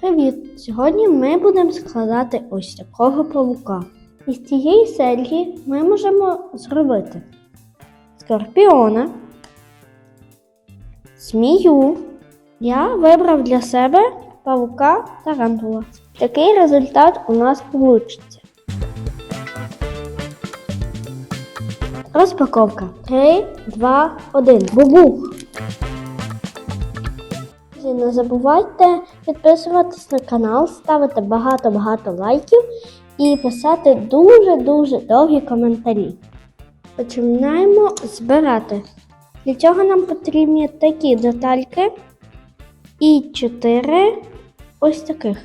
Привіт! Сьогодні ми будемо складати ось такого павука. Із цієї серії ми можемо зробити скорпіона, змію. Я вибрав для себе павука тарантула. Такий результат у нас вийде. Розпаковка 3, 2, 1. Бубух! Друзі, Не забувайте підписуватись на канал, ставити багато-багато лайків і писати дуже-дуже довгі коментарі. Починаємо збирати. Для цього нам потрібні такі детальки і 4 ось таких.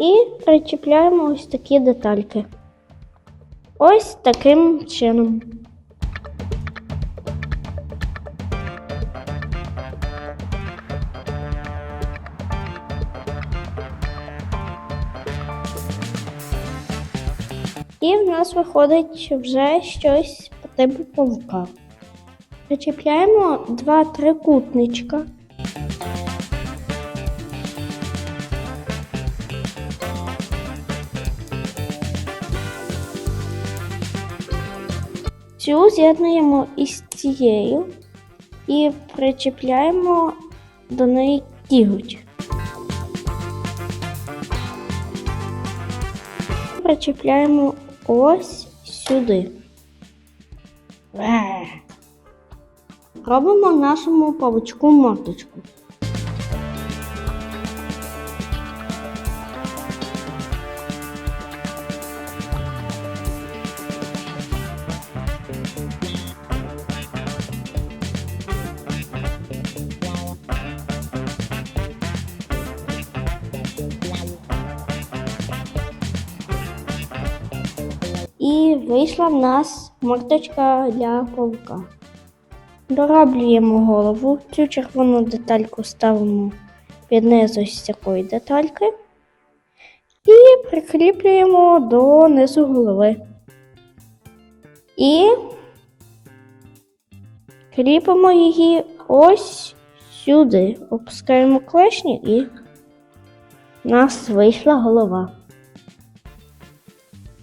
І причіпляємо ось такі детальки. Ось таким чином. І в нас виходить вже щось по типу павука. Причіпляємо два трикутничка. Цю з'єднуємо із цією і причіпляємо до неї кіготь. Причіпляємо ось сюди. Робимо нашому павучку мордочку. І вийшла в нас мордочка для павука. Дороблюємо голову. Цю червону детальку ставимо під низ ось такої детальки. І прикріплюємо до низу голови. І кріпимо її ось сюди. Опускаємо клешні і в нас вийшла голова.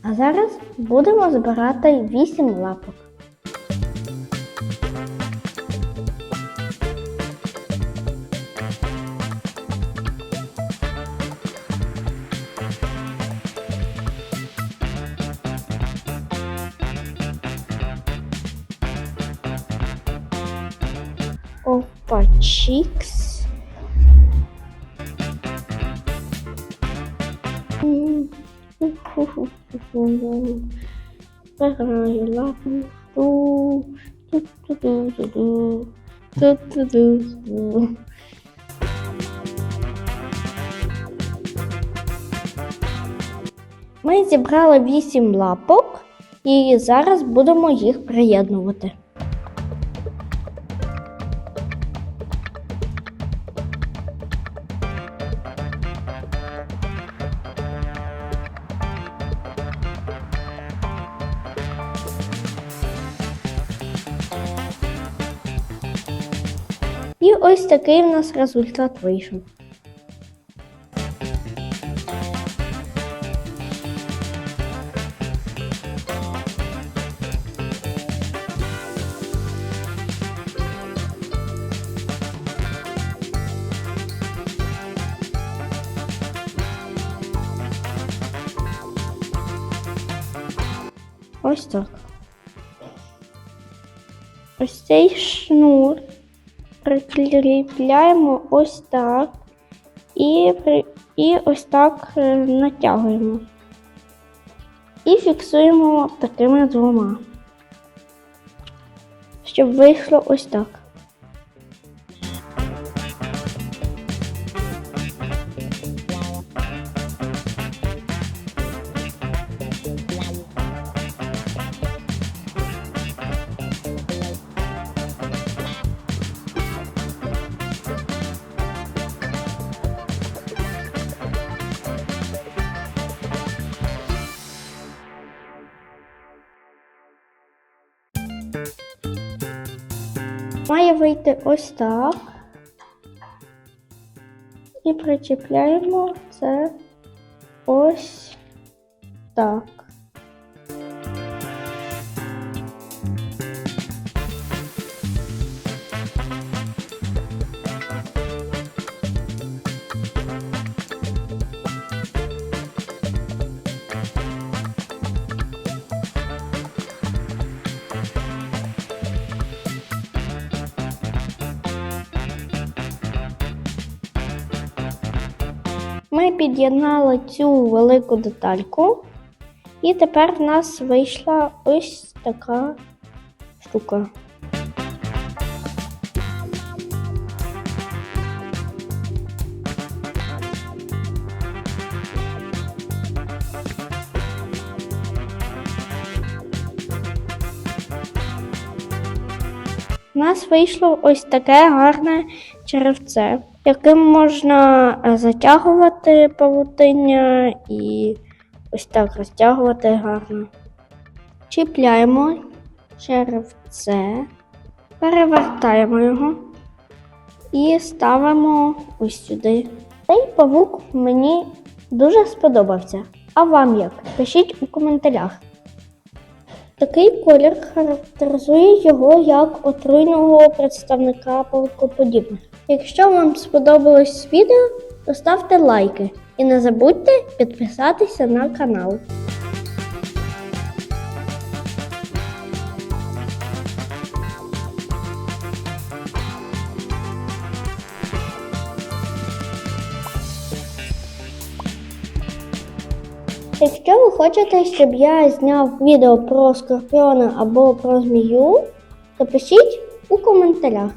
А зараз будемо збирати 8 лапок. Опа, чікс. Ху-ху-ху-ху. Лапу. Ми зібрали 8 лапок і зараз будемо їх приєднувати. І ось такий в нас результат вийшов. Ось так. Ось цей шнур прикріпляємо ось так і, і ось так е, натягуємо. І фіксуємо такими двома, щоб вийшло ось так. Має вийти ось так. І причіпляємо це ось так. Ми під'єднали цю велику детальку, і тепер в нас вийшла ось така штука. У нас вийшло ось таке гарне черевце, яким можна е, затягувати павутиння і ось так розтягувати гарно. Чіпляємо черевце, перевертаємо його і ставимо ось сюди. Цей павук мені дуже сподобався. А вам як? Пишіть у коментарях. Такий колір характеризує його як отруйного представника павукоподібних. Якщо вам сподобалось відео, то ставте лайки і не забудьте підписатися на канал. Якщо ви хочете, щоб я зняв відео про скорпіона або про змію, то пишіть у коментарях.